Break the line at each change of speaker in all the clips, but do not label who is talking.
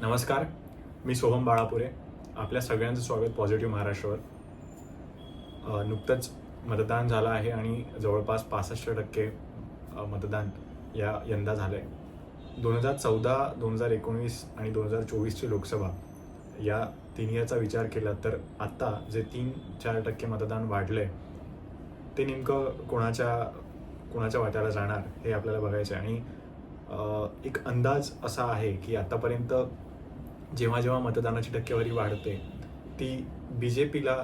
नमस्कार मी सोहम बाळापुरे आपल्या सगळ्यांचं स्वागत पॉझिटिव्ह महाराष्ट्रावर. नुकतंच मतदान झालं आहे आणि जवळपास पासष्ट टक्के मतदान या यंदा झालं आहे दोन हजार चौदा दोन हजार एकोणीस आणि दोन हजार चोवीसची लोकसभा या तिन्हीचा विचार केला तर आत्ता जे तीन चार टक्के मतदान वाढलं आहे ते नेमकं कोणाच्या कोणाच्या वाट्याला जाणार हे आपल्याला बघायचं आहे आणि एक अंदाज असा आहे की आतापर्यंत जेव्हा जेव्हा मतदानाची टक्केवारी वाढते ती बी जे पीला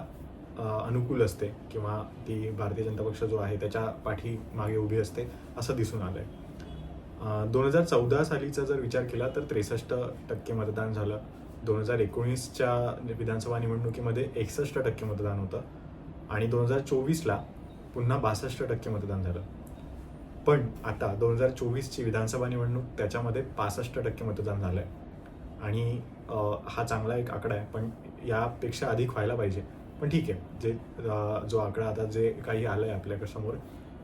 अनुकूल असते किंवा ती भारतीय जनता पक्ष जो आहे त्याच्या पाठी मागे उभी असते असं दिसून आलं आहे दोन हजार चौदा सालीचा जर विचार केला तर त्रेसष्ट टक्के मतदान झालं. दोन हजार एकोणीसच्या विधानसभा निवडणुकीमध्ये एकसष्ट टक्के मतदान होतं. आणि दोन हजार चोवीसला पुन्हा बासष्ट टक्के मतदान झालं. पण आता दोन हजार चोवीसची विधानसभा निवडणूक त्याच्यामध्ये पासष्ट टक्के मतदान झालं आहे आणि हा चांगला एक आकडा आहे. पण यापेक्षा अधिक व्हायला पाहिजे. पण ठीक आहे. जे जो आकडा आता जे काही आलं आहे आपल्याकडे समोर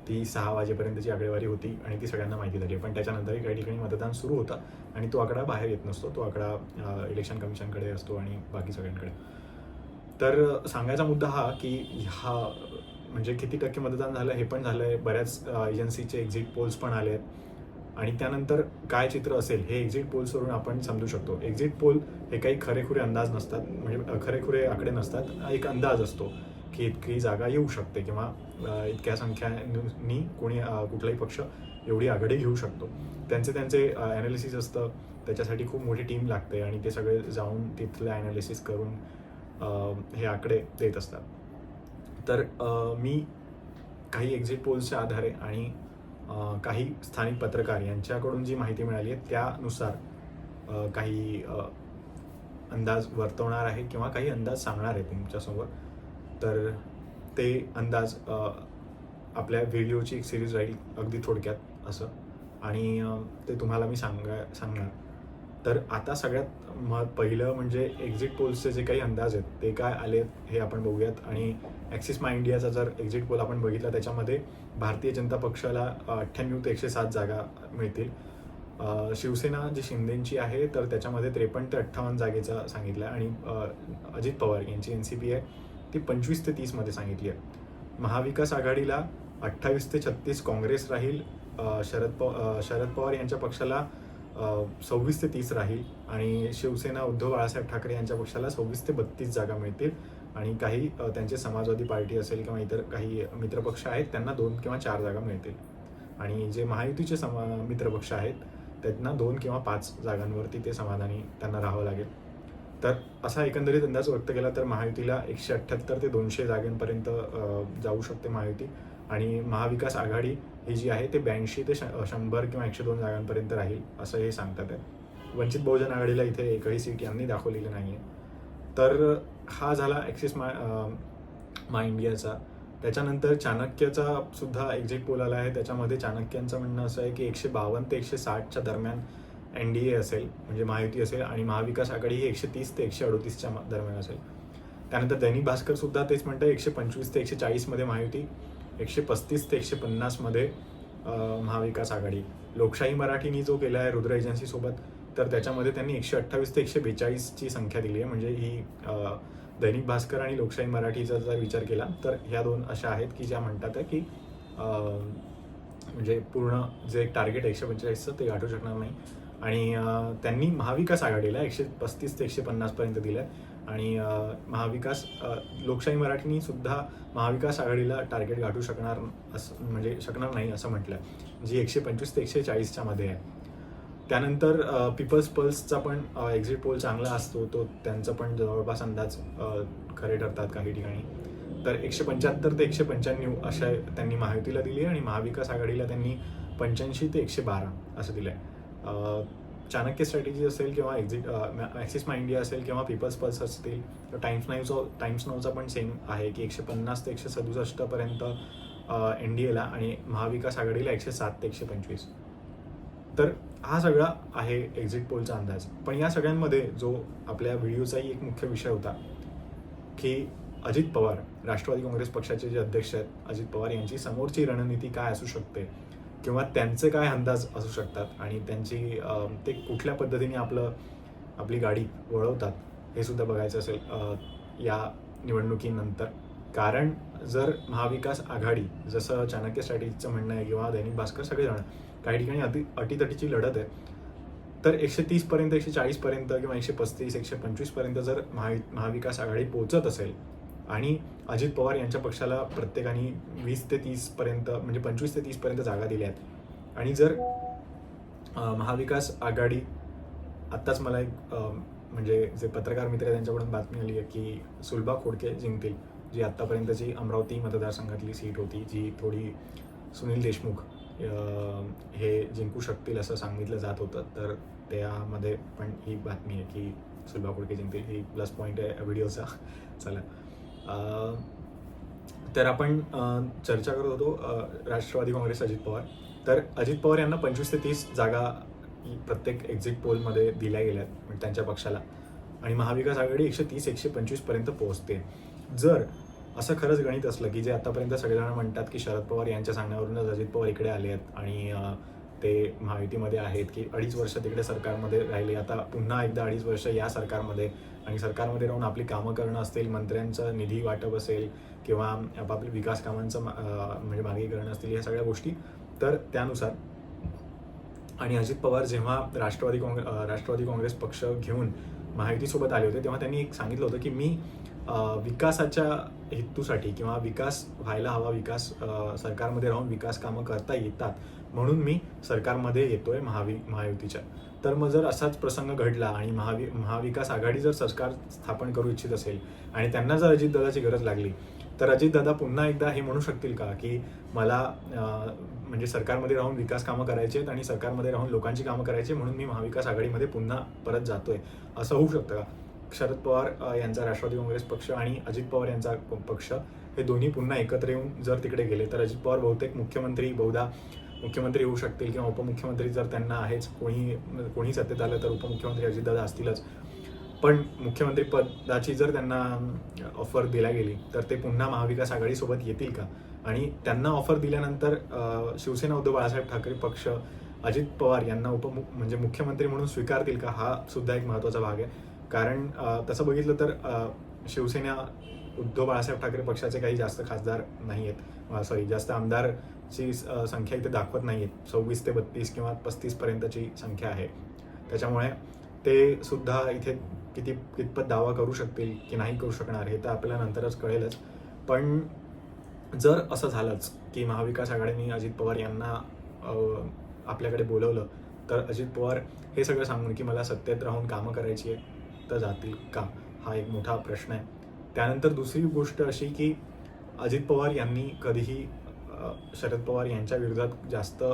ती सहा वाजेपर्यंतची आकडेवारी होती आणि ती सगळ्यांना माहिती झाली. पण त्याच्यानंतरही काही ठिकाणी मतदान सुरू होतं आणि तो आकडा बाहेर येत नसतो. तो आकडा इलेक्शन कमिशनकडे असतो आणि बाकी सगळ्यांकडे. तर सांगायचा मुद्दा हा की हा म्हणजे किती टक्के मतदान झालं हे पण झालं आहे बऱ्याच एजन्सीचे एक्झिट पोल्स पण आले आहेत आणि त्यानंतर काय चित्र असेल हे एक्झिट पोल्सवरून आपण समजू शकतो. एक्झिट पोल हे काही खरेखुरे अंदाज नसतात म्हणजे खरेखुरे आकडे नसतात. एक अंदाज असतो की इतकी जागा येऊ शकते किंवा इतक्या संख्यानी कोणी कुठलाही पक्ष एवढी आघाडी घेऊ शकतो. त्यांचे त्यांचे ॲनालिसिस असतं. त्याच्यासाठी खूप मोठी टीम लागते आणि ते सगळे जाऊन तिथलं ॲनालिसिस करून हे आकडे देत असतात. तर मी काही एक्झिट पोल्सच्या आधारे आणि काही स्थानिक पत्रकार यांच्याकडून जी माहिती मिळाली आहे त्यानुसार काही अंदाज वर्तवणार आहे किंवा काही अंदाज सांगणार आहे तुमच्यासमोर. तर ते अंदाज आपल्या व्हिडिओची एक सिरीज राहील अगदी थोडक्यात असं. आणि ते तुम्हाला मी सांगा सांगणार. तर आता सगळ्यात म पहिलं म्हणजे एक्झिट पोल्सचे जे काही अंदाज आहेत ते काय आले हे आपण बघूयात. आणि ॲक्सिस माय इंडियाचा जर एक्झिट पोल आपण बघितला त्याच्यामध्ये भारतीय जनता पक्षाला अठ्ठ्याण्णव ते एकशे सात जागा मिळतील. शिवसेना जी शिंदेंची आहे तर त्याच्यामध्ये त्रेपन्न ते अठ्ठावन्न जागेचा सांगितलं आहे आणि अजित पवार यांची एन सी पी आहे ती पंचवीस ते तीसमध्ये सांगितली आहे. महाविकास आघाडीला अठ्ठावीस ते छत्तीस काँग्रेस राहील. शरद पव शरद पवार यांच्या पक्षाला सव्वीस ते तीस राहील आणि शिवसेना उद्धव बाळासाहेब ठाकरे यांच्या पक्षाला सव्वीस ते बत्तीस जागा मिळतील. आणि काही त्यांचे समाजवादी पार्टी असेल किंवा इतर काही मित्रपक्ष आहेत त्यांना दोन किंवा चार जागा मिळतील. आणि जे महायुतीचे समा मित्रपक्ष आहेत त्यांना दोन किंवा पाच जागांवरती ते समाधानी त्यांना राहावं लागेल. तर असा एकंदरीत अंदाज व्यक्त केला तर महायुतीला एकशे अठ्ठ्याहत्तर ते दोनशे जागांपर्यंत जाऊ शकते महायुती. आणि महाविकास आघाडी ही जी आहे ते ब्याऐंशी ते श- शंभर किंवा एकशे दोन जागांपर्यंत राहील असं हे सांगतात आहे वंचित बहुजन आघाडीला इथे एकही सीट यांनी दाखवलेली नाही आहे तर हा झाला ॲक्सिस माय मा माय इंडियाचा त्याच्यानंतर चाणक्याचा सुद्धा एक्झिट पोल आला आहे. त्याच्यामध्ये चाणक्यांचं म्हणणं असं आहे की एकशे बावन्न ते एकशे साठच्या दरम्यान एन डी ए असेल म्हणजे महायुती असेल आणि महाविकास आघाडी ही एकशे तीस ते एकशे अडोतीसच्या दरम्यान असेल. त्यानंतर दैनिक भास्कर सुद्धा तेच म्हणतं एकशे पंचवीस ते एकशे चाळीसमध्ये महायुती. एकशे पस्तीस ते एकशे पन्नासमध्ये महाविकास आघाडी. लोकशाही मराठीनी जो केला आहे रुद्र एजन्सीसोबत तर त्याच्यामध्ये त्यांनी एकशे अठ्ठावीस ते एकशे बेचाळीसची संख्या दिली आहे. म्हणजे ही दैनिक भास्कर आणि लोकशाही मराठीचा जर विचार केला तर ह्या दोन अशा आहेत की ज्या म्हणतात की म्हणजे पूर्ण जे टार्गेट एकशे पंचेचाळीसचं ते गाठू शकणार नाही. आणि त्यांनी महाविकास आघाडीला एकशे पस्तीस ते एकशे पन्नासपर्यंत दिलं आहे आणि महाविकास लोकशाही मराठीनी सुद्धा महाविकास आघाडीला टार्गेट गाठू शकणार असं म्हणजे शकणार नाही असं म्हटलं जी एकशे पंचवीस ते एकशे चाळीसच्या मध्ये आहे. त्यानंतर पीपल्स पल्सचा पण एक्झिट पोल चांगला असतो. तो त्यांचा पण जवळपास अंदाज खरे ठरतात काही ठिकाणी. तर एकशे पंच्याहत्तर ते एकशे पंच्याण्णव अशा त्यांनी महायुतीला दिली आणि महाविकास आघाडीला त्यांनी पंच्याऐंशी ते एकशे बारा असं दिलं आहे चाणक्य स्ट्रॅटेजी असेल किंवा एक्झिट ॲक्सिस माय इंडिया असेल किंवा पीपल्स पल्स असतील तर टाइम्स नाऊचा टाइम्स नाऊचा पण सेम आहे की एकशे पन्नास ते एकशे सदुसष्टपर्यंत एन डी एला आणि महाविकास आघाडीला एकशे सात ते एकशे पंचवीस. तर हा सगळा आहे एक्झिट पोलचा अंदाज. पण या सगळ्यांमध्ये जो आपल्या व्हिडिओचाही एक मुख्य विषय होता की अजित पवार राष्ट्रवादी काँग्रेस पक्षाचे जे अध्यक्ष आहेत अजित पवार यांची समोरची रणनीती काय असू शकते? किंवा त्यांचे काय अंदाज असू शकतात आणि त्यांची ते कुठल्या पद्धतीने आपलं आपली गाडी वळवतात हे सुद्धा बघायचं असेल या निवडणुकीनंतर. कारण जर महाविकास आघाडी जसं चाणक्य स्ट्रॅटेजीचं म्हणणं आहे किंवा दैनिक भास्कर सगळेजण काही ठिकाणी अति अटीतटीची लढत आहे तर एकशे तीसपर्यंत एकशे चाळीसपर्यंत किंवा एकशे पस्तीस एकशे पंचवीसपर्यंत जर महा महाविकास आघाडी पोहोचत असेल आणि अजित पवार यांच्या पक्षाला प्रत्येकाने वीस ते तीसपर्यंत म्हणजे पंचवीस ते तीसपर्यंत जागा दिल्या आहेत. आणि जर महाविकास आघाडी आत्ताच मला एक म्हणजे जे पत्रकार मित्र त्यांच्याकडून बातमी आली आहे की सुलभा खोडके जिंकतील जी आत्तापर्यंतची अमरावती मतदारसंघातली सीट होती जी थोडी सुनील देशमुख हे जिंकू शकतील असं सांगितलं जात होतं. तर त्यामध्ये पण ही बातमी आहे की सुलभा खोडके जिंकतील ही प्लस पॉईंट आहे व्हिडिओचा चला. तर आपण चर्चा करत होतो राष्ट्रवादी काँग्रेस अजित पवार. तर अजित पवार यांना पंचवीस ते तीस जागा प्रत्येक एक्झिट पोलमध्ये दिल्या गेल्या आहेत म्हणजे त्यांच्या पक्षाला. आणि महाविकास आघाडी एकशे तीस एकशे पंचवीसपर्यंत पोहोचते. जर असं खरंच गणित असलं की जे आतापर्यंत सगळेजण म्हणतात की शरद पवार यांच्या सांगण्यावरूनच अजित पवार इकडे आले आहेत आणि ते महायुतीमध्ये आहेत की अडीच वर्ष तिकडे सरकारमध्ये राहिले. आता पुन्हा एकदा अडीच वर्ष या सरकारमध्ये आणि सरकारमध्ये राहून आपली कामं करणं असतील मंत्र्यांचं निधी वाटप असेल किंवा आपापल्या विकास कामांचं म्हणजे मागणी करणं असतील या सगळ्या गोष्टी तर त्यानुसार. आणि अजित पवार जेव्हा राष्ट्रवादी काँग्रेस राष्ट्रवादी काँग्रेस पक्ष घेऊन महायुतीसोबत आले होते तेव्हा त्यांनी एक सांगितलं होतं की मी विकासाच्या हेतूसाठी किंवा विकास व्हायला हवा विकास सरकारमध्ये राहून विकास कामं करता येतात. म्हणून मी सरकारमध्ये येतोय महावि महायुतीच्या. तर मग जर असाच प्रसंग घडला आणि महावि महाविकास आघाडी जर सरकार स्थापन करू इच्छित असेल आणि त्यांना जर अजितदादाची गरज लागली तर अजितदादा पुन्हा एकदा हे म्हणू शकतील का की मला म्हणजे सरकारमध्ये राहून विकास कामं करायचे आहेत आणि सरकारमध्ये राहून लोकांची कामं करायची म्हणून मी महाविकास आघाडीमध्ये पुन्हा परत जातोय असं होऊ शकतं का? शरद पवार यांचा राष्ट्रवादी काँग्रेस पक्ष आणि अजित पवार यांचा पक्ष हे दोन्ही पुन्हा एकत्र येऊन जर तिकडे गेले तर अजित पवार बहुतेक मुख्यमंत्री बहुधा मुख्यमंत्री होऊ शकतील किंवा उपमुख्यमंत्री जर त्यांना आहेच कोणी कोणी सत्तेत आलं तर उपमुख्यमंत्री अजितदादा असतीलच. पण मुख्यमंत्री पदाची जर त्यांना ऑफर दिल्या गेली तर ते पुन्हा महाविकास आघाडीसोबत येतील का? आणि त्यांना ऑफर दिल्यानंतर शिवसेना उद्धव बाळासाहेब ठाकरे पक्ष अजित पवार यांना उपमुख म्हणजे मुख्यमंत्री म्हणून स्वीकारतील का? हा सुद्धा एक महत्त्वाचा भाग आहे. कारण तसं बघितलं तर शिवसेना उद्धव बाळासाहेब ठाकरे पक्षाचे काही जास्त खासदार नाही आहेत सॉरी जास्त आमदार ची संख्या इथे दाखवत नाही आहेत सव्वीस ते बत्तीस किंवा पस्तीसपर्यंतची संख्या आहे. त्याच्यामुळे ते सुद्धा इथे किती कितपत दावा करू शकतील की नाही करू शकणार हे तर आपल्याला नंतरच कळेलच. पण जर असं झालंच की महाविकास आघाडीने अजित पवार यांना आपल्याकडे बोलवलं तर अजित पवार हे सगळं सांगून की मला सत्तेत राहून कामं करायची आहे तर जातील का? हा एक मोठा प्रश्न आहे. त्यानंतर दुसरी गोष्ट अशी की अजित पवार यांनी कधीही शरद पवार यांच्या विरोधात जास्त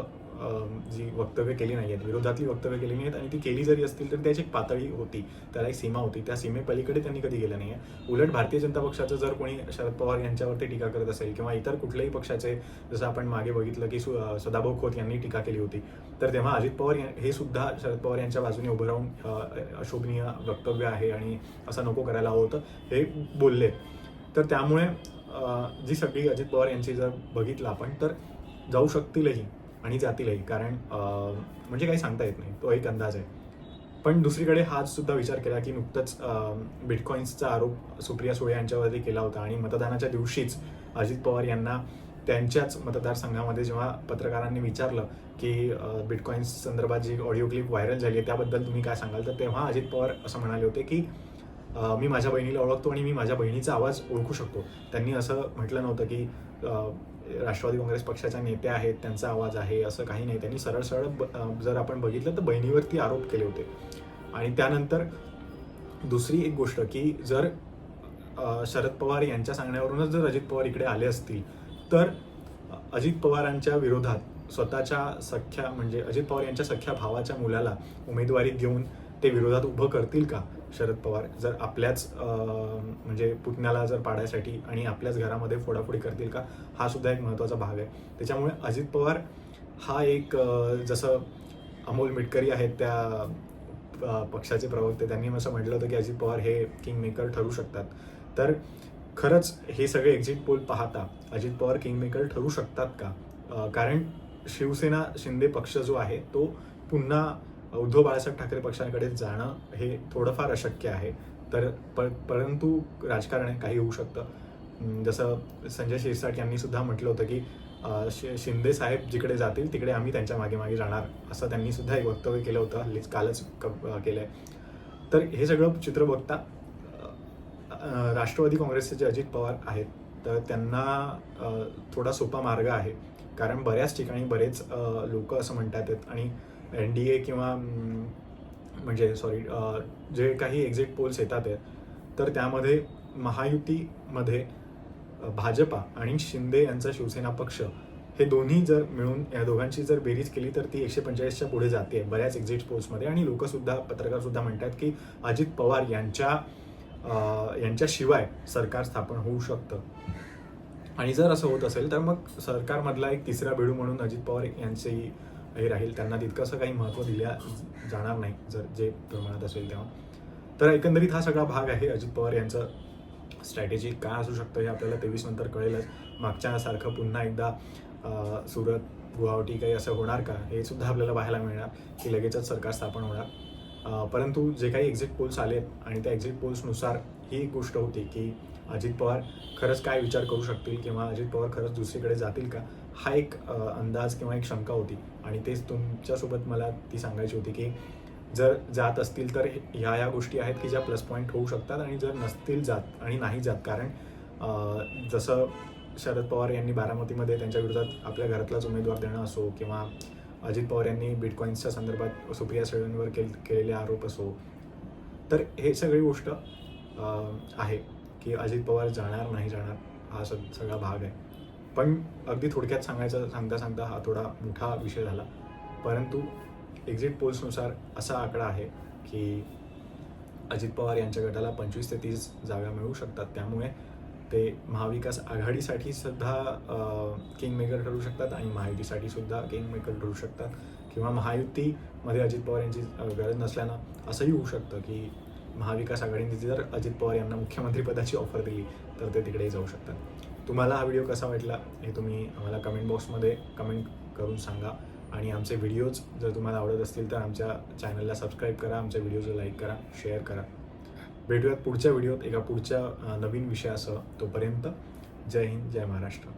जी वक्तव्य केली नाही आहेत विरोधातली वक्तव्य केली नाही आहेत आणि ती केली जरी असतील तर त्याची एक पातळी होती. त्याला एक सीमा होती. त्या सीमेपलीकडे त्यांनी कधी गेलं नाही आहे उलट भारतीय जनता पक्षाचं जर कोणी शरद पवार यांच्यावरती टीका करत असेल किंवा इतर कुठल्याही पक्षाचे जसं आपण मागे बघितलं की सु- सदाभाऊ खोत यांनी टीका केली होती. तर तेव्हा अजित पवार हे सुद्धा शरद पवार यांच्या बाजूने उभं राहून अशोभनीय वक्तव्य आहे आणि असं नको करायला हवं होतं हे बोलले. तर त्यामुळे जी सगळी अजित पवार यांची जर बघितलं आपण तर जाऊ शकतीलही आणि जातीलही. कारण म्हणजे काही सांगता येत नाही. तो एक अंदाज आहे. पण दुसरीकडे हाच सुद्धा विचार केला की नुकतंच बिटकॉईन्सचा आरोप सुप्रिया सुळे यांच्यावरती केला होता आणि मतदानाच्या दिवशीच अजित पवार यांना त्यांच्याच मतदारसंघामध्ये जेव्हा पत्रकारांनी विचारलं की बिटकॉईन्स संदर्भात जी ऑडिओ क्लिप व्हायरल झाली आहे त्याबद्दल तुम्ही काय सांगाल? तर तेव्हा अजित पवार असं म्हणाले होते की मी माझ्या बहिणीला ओळखतो आणि मी माझ्या बहिणीचा आवाज ओळखू शकतो. त्यांनी असं म्हटलं नव्हतं की राष्ट्रवादी काँग्रेस पक्षाच्या नेत्या आहेत त्यांचा आवाज आहे असं काही नाही. त्यांनी सरळ सरळ ब- जर आपण बघितलं तर बहिणीवरती आरोप केले होते. आणि त्यानंतर दुसरी एक गोष्ट की जर शरद पवार यांच्या सांगण्यावरूनच जर अजित पवार इकडे आले असतील तर अजित पवारांच्या विरोधात स्वतःच्या सख्या म्हणजे अजित पवार यांच्या सख्या भावाच्या मुलाला उमेदवारी देऊन ते विरोधात उभं करतील का? शरद पवार जर आपल्याच म्हणजे पुतण्याला जर पाडायसाठी आणि आपल्याच घरामध्ये फोडाफोडी करतील का हा सुद्धा एक महत्त्वाचा भाग आहे. त्याच्यामुळे अजित पवार हा एक जसं अमोल मिटकरी आहेत त्या पक्षाचे प्रवक्ते त्यांनी असं म्हटलं होतं की अजित पवार हे किंग मेकर ठरू शकतात. तर खरंच हे सगळे एक्झिट पोल पाहता अजित पवार किंग मेकर ठरू शकतात का? कारण शिवसेना शिंदे पक्ष जो आहे तो पुन्हा उद्धव बाळासाहेब ठाकरे पक्षाकडे जाणं हे थोडंफार अशक्य आहे. तर प परंतु राजकारण काही होऊ शकतं. जसं संजय शिरसाट यांनी सुद्धा म्हटलं होतं की शि- शिंदे साहेब जिकडे जातील तिकडे आम्ही त्यांच्या मागे मागे जाणार असं त्यांनी सुद्धा एक वक्तव्य केलं होतं. हल्लीच कालच केलं आहे तर हे सगळं चित्र बघता राष्ट्रवादी काँग्रेसचे जे अजित पवार आहेत तर त्यांना थोडा सोपा मार्ग आहे. कारण बऱ्याच ठिकाणी बरेच लोक असं म्हणतात आहेत आणि एन डी ए किंवा म्हणजे सॉरी जे काही एक्झिट पोल्स येतात आहेत तर त्यामध्ये महायुतीमध्ये भाजपा आणि शिंदे यांचा शिवसेना पक्ष हे दोन्ही जर मिळून या दोघांची जर बेरीज केली तर ती एकशे पंचेचाळीसच्या पुढे जाते बऱ्याच एक्झिट पोल्समध्ये आणि लोकसुद्धा पत्रकारसुद्धा म्हणतात की अजित पवार यांच्या यांच्याशिवाय सरकार स्थापन होऊ शकतं. आणि जर असं होत असेल तर मग सरकारमधला एक तिसरा बेडू म्हणून अजित पवार यांचेही हे राहील. त्यांना तितकंसं काही महत्त्व दिल्या जाणार नाही जर जे प्रमाणात असेल तेव्हा. तर एकंदरीत हा सगळा भाग आहे अजित पवार यांचं स्ट्रॅटेजी काय असू शकतं हे आपल्याला तेवीस नंतर कळेलच. मागच्यासारखं पुन्हा एकदा सुरत गुवाहाटी काही असं होणार का? हे सुद्धा आपल्याला पाहायला मिळणार की लगेचच सरकार स्थापन होणार. परंतु जे काही एक्झिट पोल्स आलेत आणि त्या एक्झिट पोल्सनुसार ही गोष्ट होती की अजित पवार खरंच काय विचार करू शकतील किंवा अजित पवार खरंच दुसरीकडे जातील का? हा एक अंदाज किंवा एक शंका होती. आणि तेच तुमच्यासोबत मला ती सांगायची होती की जर जात असतील तर ह्या ह्या गोष्टी आहेत की ज्या प्लस पॉईंट होऊ शकतात आणि जर नसतील जात आणि नाही जात. कारण जसं शरद पवार यांनी बारामतीमध्ये त्यांच्या विरोधात आपल्या घरातलाच उमेदवार देणं असो किंवा अजित पवार यांनी बिटकॉईन्सच्या संदर्भात सुप्रिया सुळेंवर केल केलेले आरोप असो तर हे सगळी गोष्ट आहे की अजित पवार जाणार नाही जाणार हा स सगळा भाग आहे. पण अगदी थोडक्यात सांगायचं सांगता सांगता हा थोडा मोठा विषय झाला. परंतु एक्झिट पोल्सनुसार असा आकडा आहे की अजित पवार यांच्या गटाला पंचवीस ते तीस जागा मिळू शकतात. त्यामुळे ते महाविकास आघाडीसाठी सुद्धा किंग मेकर ठरू शकतात आणि महायुतीसाठी सुद्धा किंग मेकर ठरू शकतात. किंवा महायुतीमध्ये अजित पवार यांची गरज नसल्यानं असंही होऊ शकतं की महाविकास आघाडीने जर अजित पवार यांना मुख्यमंत्रीपदाची ऑफर दिली तर ते तिकडेही जाऊ शकतात. तुम्हाला हा व्हिडिओ कसा वाटला हे तुम्ही आम्हाला कमेंट बॉक्समध्ये कमेंट करून सांगा. आणि आमचे व्हिडिओज जर तुम्हाला आवडत असतील तर आमच्या चॅनलला सबस्क्राईब करा आमच्या व्हिडिओजला लाईक करा शेअर करा. भेटूयात पुढच्या व्हिडिओत एका पुढच्या नवीन विषयासह तोपर्यंत जय हिंद जय महाराष्ट्र.